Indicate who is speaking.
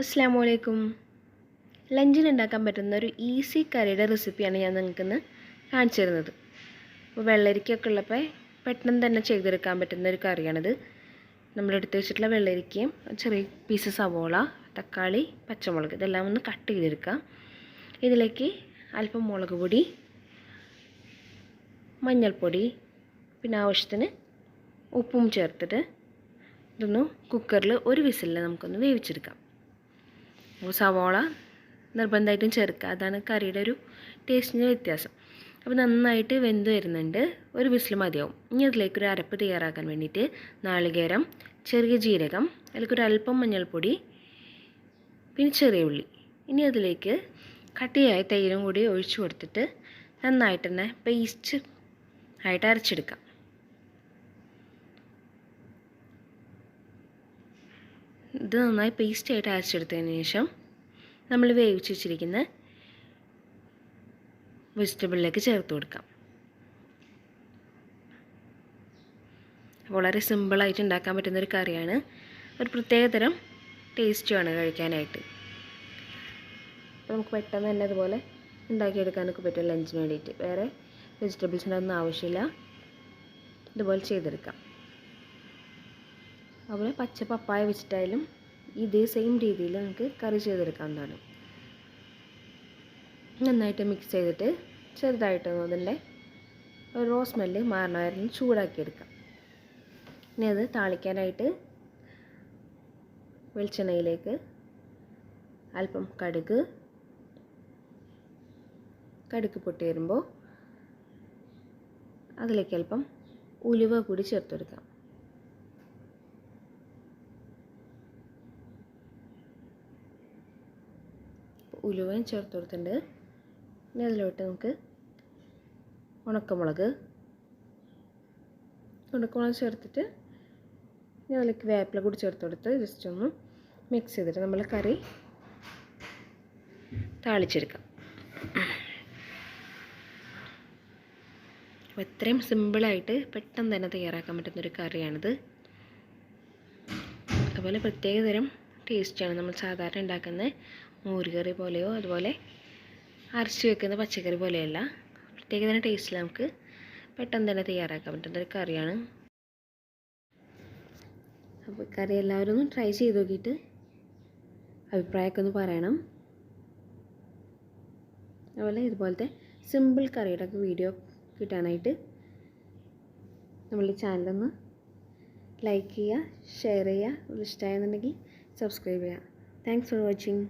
Speaker 1: അസ്സാം വലൈക്കും ലഞ്ചിന് ഉണ്ടാക്കാൻ പറ്റുന്ന ഒരു ഈസി കറിയുടെ റെസിപ്പിയാണ് ഞാൻ നിങ്ങൾക്കിന്ന് കാണിച്ചു തരുന്നത് അപ്പോൾ വെള്ളരിക്കൊക്കെ ഉള്ളപ്പോൾ പെട്ടെന്ന് തന്നെ ചെയ്തെടുക്കാൻ പറ്റുന്ന ഒരു കറിയാണിത്. നമ്മൾ എടുത്തു വെച്ചിട്ടുള്ള വെള്ളരിക്കയും ചെറിയ പീസ് സവോള തക്കാളി പച്ചമുളക് ഇതെല്ലാം ഒന്ന് കട്ട് ചെയ്തെടുക്കുക ഇതിലേക്ക് അല്പം മുളക് പൊടി മഞ്ഞൾപ്പൊടി പിന്നെ ആവശ്യത്തിന് ഉപ്പും ചേർത്തിട്ട് ഇതൊന്ന് കുക്കറിൽ ഒരു വിസിലിൽ നമുക്കൊന്ന് വേവിച്ചെടുക്കാം. സവോള നിർബന്ധമായിട്ടും ചേർക്കുക. അതാണ് കറിയുടെ ഒരു ടേസ്റ്റിന്റെ വ്യത്യാസം. അപ്പോൾ നന്നായിട്ട് വെന്ത് വരുന്നുണ്ട്. ഒരു വിസിൽ മതിയാവും. ഇനി അതിലേക്ക് ഒരു അരപ്പ് തയ്യാറാക്കാൻ വേണ്ടിയിട്ട് നാളികേരം ചെറിയ ജീരകം അതിലേക്ക് ഒരു അല്പം മഞ്ഞൾപ്പൊടി പിന്നെ ചെറിയ ഉള്ളി. ഇനി അതിലേക്ക് കട്ടിയായ തൈരും കൂടി ഒഴിച്ചു കൊടുത്തിട്ട് നന്നായിട്ട് തന്നെ പേസ്റ്റ് ആയിട്ട് അരച്ചെടുക്കാം. ഇത് നന്നായി പേസ്റ്റ് ആയിട്ട് അരച്ചെടുത്തതിന് ശേഷം നമ്മൾ വേവിച്ച് വെച്ചിരിക്കുന്ന വെജിറ്റബിളിലേക്ക് ചേർത്ത് കൊടുക്കാം. വളരെ സിമ്പിളായിട്ട് ഉണ്ടാക്കാൻ പറ്റുന്ന ഒരു കറിയാണ്. ഒരു പ്രത്യേകതരം ടേസ്റ്റുമാണ് കഴിക്കാനായിട്ട്. അപ്പോൾ നമുക്ക് പെട്ടെന്ന് തന്നെ അതുപോലെ ഉണ്ടാക്കിയെടുക്കാനൊക്കെ പറ്റും ലഞ്ചിന് വേണ്ടിയിട്ട്. വേറെ വെജിറ്റബിൾസിന്റെ ഒന്നും ആവശ്യമില്ല. ഇതുപോലെ ചെയ്തെടുക്കാം. അതുപോലെ പച്ച പപ്പായ വെച്ചിട്ടായാലും ഇതേ സെയിം രീതിയിൽ നമുക്ക് കറി ചെയ്തെടുക്കാവുന്നതാണ്. നന്നായിട്ട് മിക്സ് ചെയ്തിട്ട് ചെറുതായിട്ട് അതിന്റെ റോ സ്മെല്ല് മാറണമായിരുന്നു ചൂടാക്കിയെടുക്കാം. ഇനി അത് താളിക്കാനായിട്ട് വെളിച്ചെണ്ണയിലേക്ക് അല്പം കടുക് കടുക് പൊട്ടി വരുമ്പോൾ അതിലേക്ക് അല്പം ഉലുവ കൂടി ചേർത്ത് കൊടുക്കാം ഉലുവയും ചേർത്ത് കൊടുത്തിട്ടുണ്ട്. ഇനി അതിലോട്ട് നമുക്ക് ഉണക്കമുളക് ഉണക്കമുളക് ചേർത്തിട്ട് ഇനി അതിലേക്ക് വേപ്പില കൂടി ചേർത്ത് കൊടുത്ത് ജസ്റ്റ് ഒന്ന് മിക്സ് ചെയ്തിട്ട് നമ്മൾ കറി താളിച്ചെടുക്കാം. അപ്പോൾ ഇത്രയും സിമ്പിളായിട്ട് പെട്ടെന്ന് തന്നെ തയ്യാറാക്കാൻ പറ്റുന്നൊരു കറിയാണിത്. അതുപോലെ പ്രത്യേകതരം ടേസ്റ്റാണ് നമ്മൾ സാധാരണ ഉണ്ടാക്കുന്ന മോരുകറി പോലെയോ അതുപോലെ അരച്ച് വെക്കുന്ന പച്ചക്കറി പോലെയല്ല. പ്രത്യേക തന്നെ ടേസ്റ്റിൽ നമുക്ക് പെട്ടെന്ന് തന്നെ തയ്യാറാക്കാൻ പറ്റുന്ന ഒരു കറിയാണ്. അപ്പോൾ കറി എല്ലാവരും ഒന്ന് ട്രൈ ചെയ്ത് നോക്കിയിട്ട് അഭിപ്രായമൊക്കെ ഒന്ന് പറയണം. അതുപോലെ ഇതുപോലത്തെ സിമ്പിൾ കറിയുടെ ഒക്കെ വീഡിയോ കിട്ടാനായിട്ട് നമ്മളെ ചാനലൊന്ന് ലൈക്ക് ചെയ്യുക ഷെയർ ചെയ്യുക. ഇഷ്ടമായെന്നുണ്ടെങ്കിൽ സബ്സ്ക്രൈബ് ചെയ്യുക. Thanks for watching